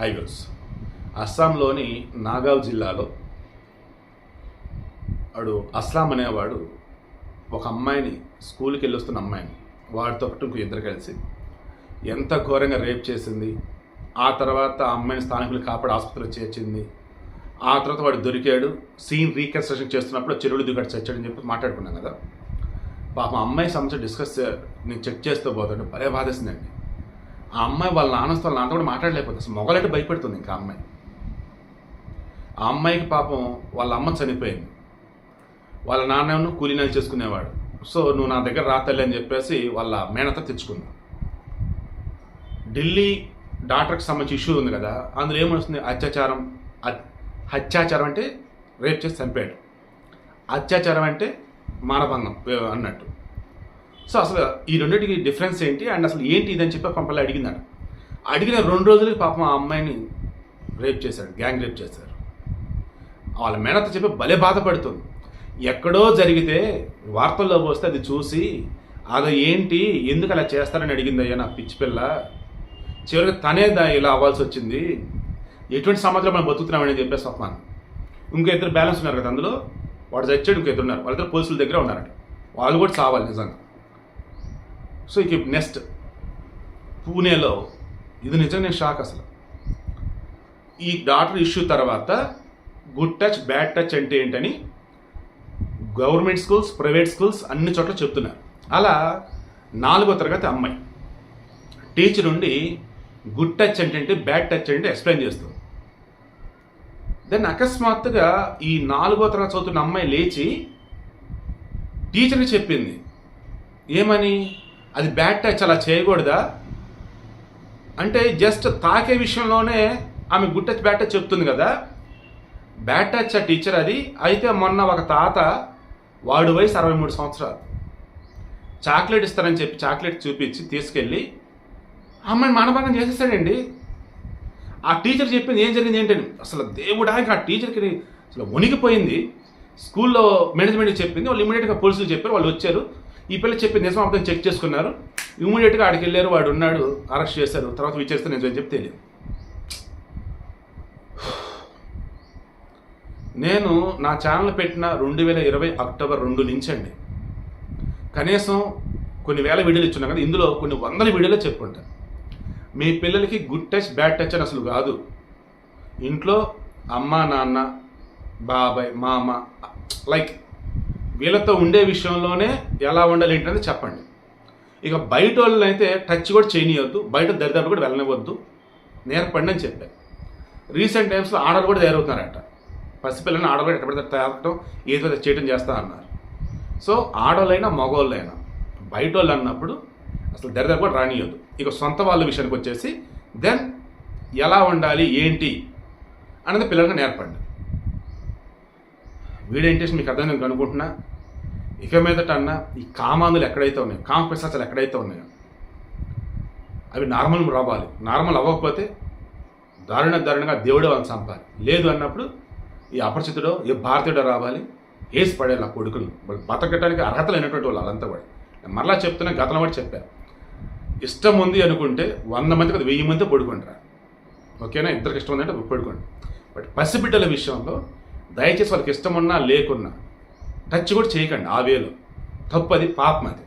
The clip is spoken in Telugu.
హైవేస్. అస్సాంలోని నాగావ్ జిల్లాలో వాడు అస్లాం అనేవాడు ఒక అమ్మాయిని స్కూల్కి వెళ్ళొస్తున్న అమ్మాయిని. వాడితో పాటు ఇంకో ఇద్దరు కలిసి ఎంత ఘోరంగా రేప్ చేసింది ఆ తర్వాత ఆ అమ్మాయిని స్థానికులు కాపాడి ఆసుపత్రిలో చేర్చింది ఆ తర్వాత వాడు దొరికాడు సీన్ రీకన్స్ట్రక్షన్ చేస్తున్నప్పుడు చెరువులు దిగట్టు చచ్చాడని చెప్పి మాట్లాడుకున్నాం కదా. పాపం అమ్మాయి సమస్య డిస్కస్ నేను చెక్ చేస్తూ పోతాడు భలే బాధేసిందండి. ఆ అమ్మాయి వాళ్ళ నాన్నస్తో వాళ్ళ నాన్నతో కూడా మాట్లాడలేకపోతుంది అసలు మొగలంటే భయపెడుతుంది ఇంకా అమ్మాయి. ఆ అమ్మాయికి పాపం వాళ్ళ అమ్మ చనిపోయింది. వాళ్ళ నాన్నను కూలీనాలు చేసుకునేవాడు. సో నువ్వు నా దగ్గర రాతల్లి అని చెప్పేసి వాళ్ళ మేనత తెచ్చుకుంది. ఢిల్లీ డాక్టర్కి సంబంధించి ఇష్యూ ఉంది కదా అందులో ఏమొస్తుంది? అత్యాచారం అత్యాచారం అంటే రేప్ చేసి చంపాడు. అత్యాచారం అంటే మానభంగం అన్నట్టు. సో అసలు ఈ రెండింటికి డిఫరెన్స్ ఏంటి? అండ్ అసలు ఏంటి ఇదని చెప్పి పంపల్లి అడిగిందట. అడిగిన రెండు రోజులకి పాపం ఆ అమ్మాయిని రేప్ చేశాడు గ్యాంగ్ రేప్ చేశారు. వాళ్ళ మేనత చెప్పి భలే బాధపడుతుంది. ఎక్కడో జరిగితే వార్తల్లో పోస్తే అది చూసి అది ఏంటి? ఎందుకు అలా చేస్తారని అడిగింది అయ్యా నా పిచ్చి పిల్ల. చివరికి తనే దా ఇలా అవ్వాల్సి వచ్చింది. ఎటువంటి సమాజంలో మనం బతుకుతున్నామని చెప్పేసి స్వప్నాన్ని ఇంకో ఇద్దరు బ్యాలెన్స్ ఉన్నారు కదా అందులో. వాడు చచ్చాడు ఇంకో ఇద్దరు ఉన్నారు. వాళ్ళిద్దరు పోలీసుల దగ్గర ఉన్నారండి వాళ్ళు కూడా చావాలి నిజంగా. సో ఇక నెక్స్ట్ పూణేలో ఇది నిజంగా నేను షాక్ అసలు. ఈ డాటర్ ఇష్యూ తర్వాత గుడ్ టచ్ బ్యాడ్ టచ్ అంటే ఏంటని గవర్నమెంట్ స్కూల్స్ ప్రైవేట్ స్కూల్స్ అన్ని చోట్ల చెప్తున్నారు. అలా నాలుగో తరగతి అమ్మాయి టీచర్ ఉండి గుడ్ టచ్ అంటే బ్యాడ్ టచ్ అంటే ఎక్స్ప్లెయిన్ చేస్తుంది దెన్ అకస్మాత్తుగా ఈ నాలుగో తరగతి చదువుతున్న అమ్మాయి లేచి టీచర్కి చెప్పింది ఏమని? అది బ్యాడ్ టచ్ అలా చేయకూడదా? అంటే జస్ట్ తాకే విషయంలోనే ఆమె గుడ్ టచ్ బ్యాడ్ టచ్ చెప్తుంది కదా. బ్యాడ్ టచ్ ఆ టీచర్ అది. అయితే మొన్న ఒక తాత వాడు వయసు అరవై మూడు సంవత్సరాలు. చాక్లెట్ ఇస్తారని చెప్పి చాక్లెట్ చూపించి తీసుకెళ్ళి అమ్మాయిని మానభంగం చేసేస్తాడండి. ఆ టీచర్ చెప్పింది ఏం జరిగింది ఏంటని? అసలు దేవుడానికి ఆ టీచర్కి అసలు వణికిపోయింది స్కూల్లో మేనేజ్మెంట్కి చెప్పింది. వాళ్ళు ఇమీడియట్గా పోలీసులు చెప్పారు. వాళ్ళు వచ్చారు. ఈ పిల్ల చెప్పి నిజం అర్థం చెక్ చేసుకున్నారు. ఇమీడియట్గా ఆడికి వెళ్ళారు వాడు ఉన్నాడు అరెస్ట్ చేశారు. తర్వాత విచారిస్తే నిజం చెప్పి తెలియదు. నేను నా ఛానల్ పెట్టిన రెండు వేల ఇరవై అక్టోబర్ రెండు నుంచి అండి కనీసం కొన్ని వేల వీడియోలు ఇచ్చున్నాం కదా ఇందులో కొన్ని వందల వీడియోలు చెప్పుకుంటాను మీ పిల్లలకి గుడ్ టచ్ బ్యాడ్ టచ్ అని అసలు కాదు. ఇంట్లో అమ్మ నాన్న బాబాయ్ మామ లైక్ వీళ్ళతో ఉండే విషయంలోనే ఎలా ఉండాలి ఏంటనేది చెప్పండి. ఇక బయట వాళ్ళని అయితే టచ్ కూడా చేయనియవద్దు బయట దరిదాపు కూడా వెళ్ళనివ్వద్దు. నేర్పండి అని చెప్పారు. రీసెంట్ టైమ్స్లో ఆర్డర్ కూడా తయారవుతున్నారట. పసిపిల్లని ఆడవాళ్ళు ఎక్కడ పడితే ఏదో చేయటం చేస్తా అన్నారు. సో ఆడవాళ్ళైనా మగవాళ్ళైనా బయట వాళ్ళు అన్నప్పుడు అసలు దరిదాపు కూడా రానియొద్దు. ఇక సొంత వాళ్ళ విషయానికి వచ్చేసి దెన్ ఎలా ఉండాలి ఏంటి అనేది పిల్లలకు నేర్పండి. వీడియో ఇంట్రెస్ట్ మీకు అర్థం నేను అనుకుంటున్నా? ఇక మీదట అన్న ఈ కామాందులు ఎక్కడైతే ఉన్నాయో కామ పిశాచాలు ఎక్కడైతే ఉన్నాయో అవి నార్మల్ రావాలి. నార్మల్ అవ్వకపోతే దారుణ దారుణంగా దేవుడే వాళ్ళని చంపాలి. లేదు అన్నప్పుడు ఈ అపరిచితుడో ఏ భారతీయుడో రావాలి వేసి పడేయాలి ఆ కొడుకులు బతకటానికి బతకడానికి అర్హత లేనటువంటి వాళ్ళు వాళ్ళంతా కూడా. మరలా చెప్తున్నా గతంలో కూడా చెప్పారు ఇష్టం ఉంది అనుకుంటే వంద మంది కదా వెయ్యి మంది పడుకుంటారు ఓకేనా? ఇద్దరికి ఇష్టం ఉందంటే పడుకోండి. బట్ పసిబిడ్డల విషయంలో దయచేసి వాళ్ళకి ఇష్టం ఉన్నా లేకున్నా టచ్ కూడా చేయకండి ఆ వేలో. తప్పు అది పాపం అది.